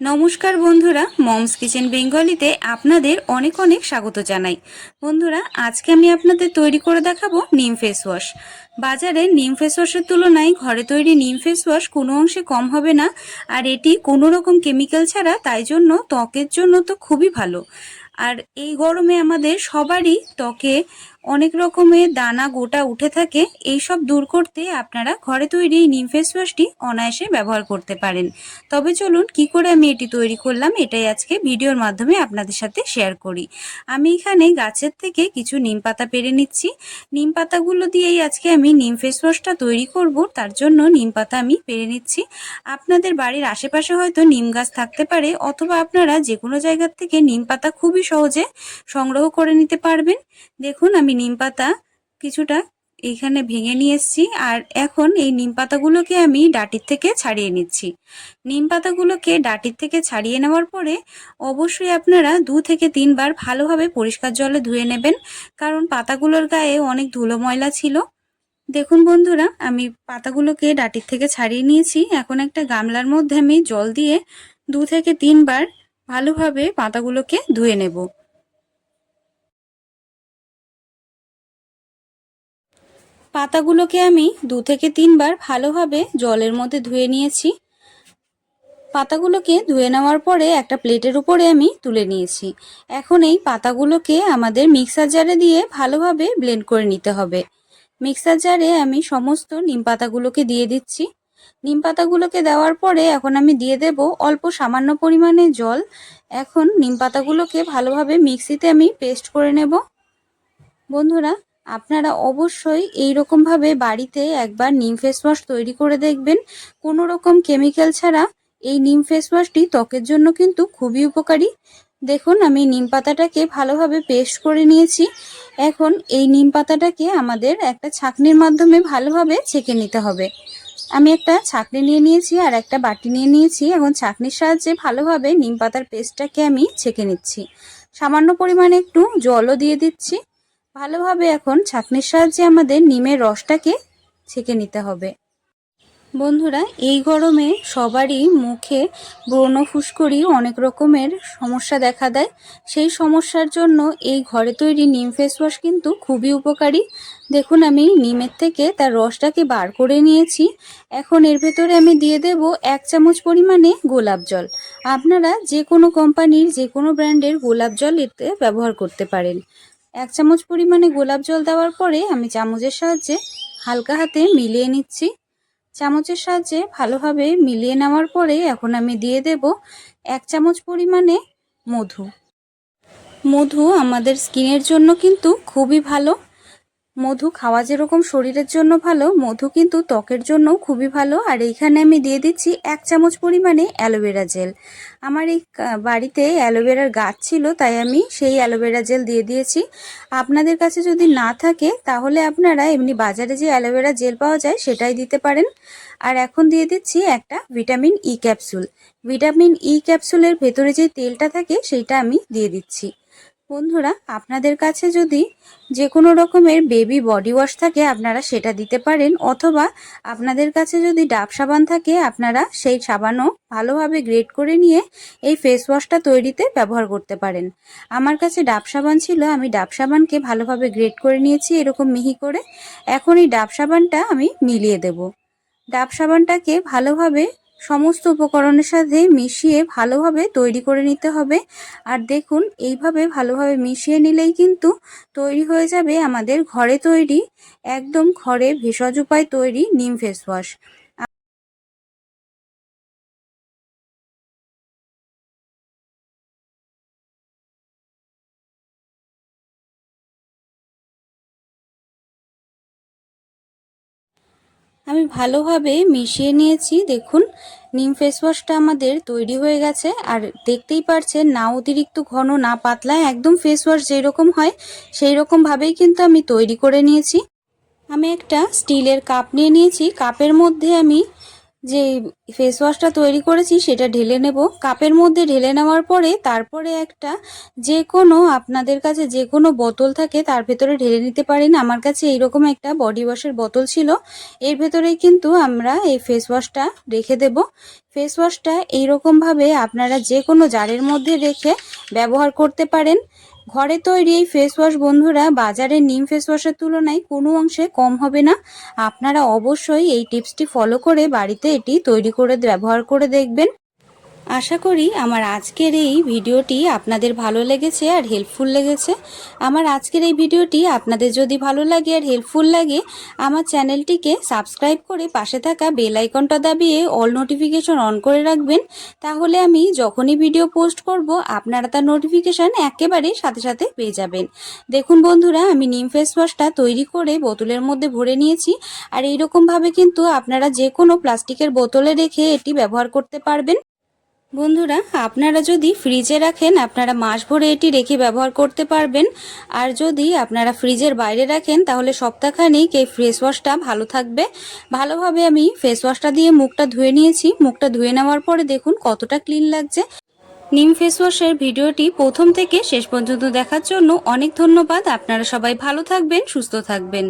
নমস্কার বন্ধুরা, moms kitchen বেঙ্গলিতে আপনাদের অনেক অনেক স্বাগত জানাই। বন্ধুরা, আজকে আমি আপনাদের তৈরি করে দেখাবো নিম ফেস ওয়াশ। বাজারে নিম ফেস ওয়াশের তুলনায় ঘরে তৈরি নিম ফেস ওয়াশ কোনো অংশে কম হবে না, আর এটি কোনো রকম কেমিক্যাল ছাড়া তাই জন্য ত্বকের জন্য তো খুবই ভালো। আর এই গরমে আমাদের সবারই ত্বকে অনেক রকমের দানা গোটা উঠে থাকে এই সব দূর করতে আপনারা ঘরে তৈরি এই নিম ফেস ওয়াশটি অনায়াসে ব্যবহার করতে পারেন। তবে চলুন কি করে আমি এটি তৈরি করলাম, এটাই আজকে ভিডিওর মাধ্যমে আপনাদের সাথে শেয়ার করি। আমি এখানে গাছের থেকে কিছু নিম পাতা পেরে নিচ্ছি। নিম পাতাগুলো দিয়েই আজকে আমি নিম ফেস ওয়াশটা তৈরি করব, তার জন্য নিম পাতা আমি পেরে নিচ্ছি। আপনাদের বাড়ির আশেপাশে হয়তো নিম গাছ থাকতে পারে, অথবা আপনারা যে কোনো জায়গার থেকে নিম পাতা খুবই সহজে সংগ্রহ করে নিতে পারবেন। দেখুন, আমি নিম পাতা কিছুটা এখানে ভেঙে নিয়ে এসেছি আর এখন এই নিম পাতাগুলোকে আমি ডাটির থেকে ছাড়িয়ে নিচ্ছি। নিম পাতাগুলোকে ডাটির থেকে ছাড়িয়ে নেওয়ার পরে অবশ্যই আপনারা দু থেকে তিনবার ভালোভাবে পরিষ্কার জলে ধুয়ে নেবেন, কারণ পাতাগুলোর গায়ে অনেক ধুলো ময়লা ছিল। দেখুন বন্ধুরা, আমি পাতাগুলোকে ডাটির থেকে ছাড়িয়ে নিয়েছি। এখন একটা গামলার মধ্যে আমি জল দিয়ে দু থেকে তিনবার ভালোভাবে পাতাগুলোকে ধুয়ে নেব। পাতাগুলোকে আমি দু থেকে তিনবার ভালোভাবে জলের মধ্যে ধুয়ে নিয়েছি। পাতাগুলোকে ধুয়ে নেওয়ার পরে একটা প্লেটের উপরে আমি তুলে নিয়েছি। এখন এই পাতাগুলোকে আমাদের মিক্সার জারে দিয়ে ভালোভাবে ব্লেন্ড করে নিতে হবে। মিক্সার জারে আমি সমস্ত নিম পাতাগুলোকে দিয়ে দিচ্ছি। নিম পাতাগুলোকে দেওয়ার পরে এখন আমি দিয়ে দেব অল্প সামান্য পরিমাণে জল। এখন নিম পাতাগুলোকে ভালোভাবে মিক্সিতে আমি পেস্ট করে নেব। বন্ধুরা আপনারা অবশ্যই এই ভাবে বাড়িতে একবার নিম ফেস ওয়াশ তৈরি করে দেখবেন। কোনো রকম কেমিক্যাল ছাড়া এই নিম ফেস ওয়াশটি ত্বকের জন্য কিন্তু খুবই উপকারী। দেখুন, আমি নিম পাতাটাকে ভালোভাবে পেস্ট করে নিয়েছি। এখন এই নিম পাতাটাকে আমাদের একটা ছাকনির মাধ্যমে ভালোভাবে ছেঁকে নিতে হবে। আমি একটা ছাকনি নিয়ে নিয়েছি আর একটা বাটি নিয়ে নিয়েছি। এখন ছাকনির সাহায্যে ভালোভাবে নিম পাতার পেস্টটাকে আমি ছেঁকে নিচ্ছি। সামান্য পরিমাণে একটু জলও দিয়ে দিচ্ছি। ভালোভাবে এখন ছাঁকনির সাহায্যে আমাদের নিমের রসটাকে ছেঁকে নিতে হবে। বন্ধুরা, এই গরমে সবারই মুখে ব্রণ ফুসকুড়ি অনেক রকমের সমস্যা দেখা দেয়। সেই সমস্যার জন্য এই ঘরে তৈরি নিম ফেস ওয়াশ কিন্তু খুবই উপকারী। দেখুন, আমি নিমের থেকে তার রসটাকে বার করে নিয়েছি। এখন এর ভেতরে আমি দিয়ে দেব এক চামচ পরিমাণে গোলাপ জল। আপনারা যে কোনো কোম্পানির যে কোনো ব্র্যান্ডের গোলাপ জল এতে ব্যবহার করতে পারেন। এক চামচ পরিমাণে গোলাপ জল দেওয়ার পরে আমি চামচের সাহায্যে হালকা হাতে মিলিয়ে নিচ্ছি। চামচের সাহায্যে ভালোভাবে মিলিয়ে নেওয়ার পরে এখন আমি দিয়ে দেব এক চামচ পরিমাণে মধু। মধু আমাদের স্কিনের জন্য কিন্তু খুবই ভালো। মধু খাওয়া যেরকম শরীরের জন্য ভালো, মধু কিন্তু ত্বকের জন্যও খুবই ভালো। আর এইখানে আমি দিয়ে দিচ্ছি এক চামচ পরিমাণে অ্যালোভেরা জেল। আমার এই বাড়িতে অ্যালোভেরার গাছ ছিল, তাই আমি সেই অ্যালোভেরা জেল দিয়ে দিয়েছি। আপনাদের কাছে যদি না থাকে, তাহলে আপনারা এমনি বাজারে যে অ্যালোভেরা জেল পাওয়া যায়, সেটাই দিতে পারেন। আর এখন দিয়ে দিচ্ছি একটা vitamin E capsule. Vitamin E ক্যাপসুলের ভেতরে যে তেলটা থাকে, সেইটা আমি দিয়ে দিচ্ছি। বন্ধুরা, আপনাদের কাছে যদি যে কোনো রকমের বেবি বডি ওয়াশ থাকে, আপনারা সেটা দিতে পারেন, অথবা আপনাদের কাছে যদি ডাব সাবান থাকে, আপনারা সেই সাবানও ভালোভাবে গ্রেড করে নিয়ে এই ফেস ওয়াশটা তৈরিতে ব্যবহার করতে পারেন। আমার কাছে ডাব সাবান ছিল, আমি ডাব সাবানকে ভালোভাবে গ্রেড করে নিয়েছি এরকম মিহি করে। এখন এই ডাব সাবানটা আমি মিলিয়ে দেব। ডাব সাবানটাকে ভালোভাবে সমস্ত উপকরণের সাথে মিশিয়ে ভালোভাবে তৈরি করে নিতে হবে। আর দেখুন, এইভাবে ভালোভাবে মিশিয়ে নিলেই কিন্তু তৈরি হয়ে যাবে আমাদের ঘরে তৈরি, একদম ঘরে ভেষজ উপায় তৈরি নিম ফেস ওয়াশ আমি ভালোভাবে মিশিয়ে নিয়েছি, দেখুন। নিম ফেস ওয়াশটা আমাদের তৈরি হয়ে গেছে, আর দেখতেই পারছেন না অতিরিক্ত ঘন, না পাতলা, একদম ফেস ওয়াশ যেরকম হয় সেই রকমভাবেই কিন্তু আমি তৈরি করে নিয়েছি। আমি একটা স্টিলের কাপ নিয়ে নিয়েছি কাপের মধ্যে আমি যে ফেস ওয়াশটা তৈরি করেছি সেটা ঢেলে নেব। কাপের মধ্যে ঢেলে নেওয়ার পরে তারপরে একটা যে কোনো আপনাদের কাছে যে কোনো বোতল থাকে তার ভেতরে ঢেলে নিতে পারেন। আমার কাছে এইরকম একটা বডি ওয়াশের বোতল ছিল। এর ভেতরেই কিন্তু আমরা এই ফেস ওয়াশটা রেখে দেব। ফেস ওয়াশটা এইরকমভাবে আপনারা যে কোনো জারের মধ্যে রেখে ব্যবহার করতে পারেন। ঘরে তৈরি এই ফেস ওয়াশ বন্ধুরা বাজারের নিম ফেস ওয়াশের তুলনায় কোনো অংশে কম হবে না। আপনারা অবশ্যই এই টিপসটি ফলো করে বাড়িতে এটি তৈরি করে, ব্যবহার করে দেখবেন। আশা করি আমার আজকের এই ভিডিওটি আপনাদের ভালো লেগেছে আর হেল্পফুল লেগেছে। আমার আজকের এই ভিডিওটি আপনাদের যদি ভালো লাগে আর হেল্পফুল লাগে, আমার চ্যানেলটিকে সাবস্ক্রাইব করে পাশে থাকা বেল আইকনটা দাবিয়ে অল নোটিফিকেশন অন করে রাখবেন। তাহলে আমি যখনই ভিডিও পোস্ট করব, আপনারা তার নোটিফিকেশান একেবারে সাথে সাথে পেয়ে যাবেন। দেখুন বন্ধুরা, আমি নিম ফেস ওয়াশটা তৈরি করে বোতলের মধ্যে ভরে নিয়েছি। আর এইরকমভাবে কিন্তু আপনারা যে কোনো প্লাস্টিকের বোতলে রেখে এটি ব্যবহার করতে পারবেন। বন্ধুরা, আপনারা যদি ফ্রিজে রাখেন, আপনারা মাস ভরে এটি রেখে ব্যবহার করতে পারবেন। আর যদি আপনারা ফ্রিজের বাইরে রাখেন, তাহলে সপ্তাহখানেক এই ফেস ওয়াশটা ভালো থাকবে। ভালোভাবে আমি ফেস ওয়াশটা দিয়ে মুখটা ধুয়ে নিয়েছি। মুখটা ধুয়ে নেওয়ার পরে দেখুন কতটা ক্লিন লাগছে। নিম ফেস ওয়াশের ভিডিওটি প্রথম থেকে শেষ পর্যন্ত দেখার জন্য অনেক ধন্যবাদ। আপনারা সবাই ভালো থাকবেন, সুস্থ থাকবেন।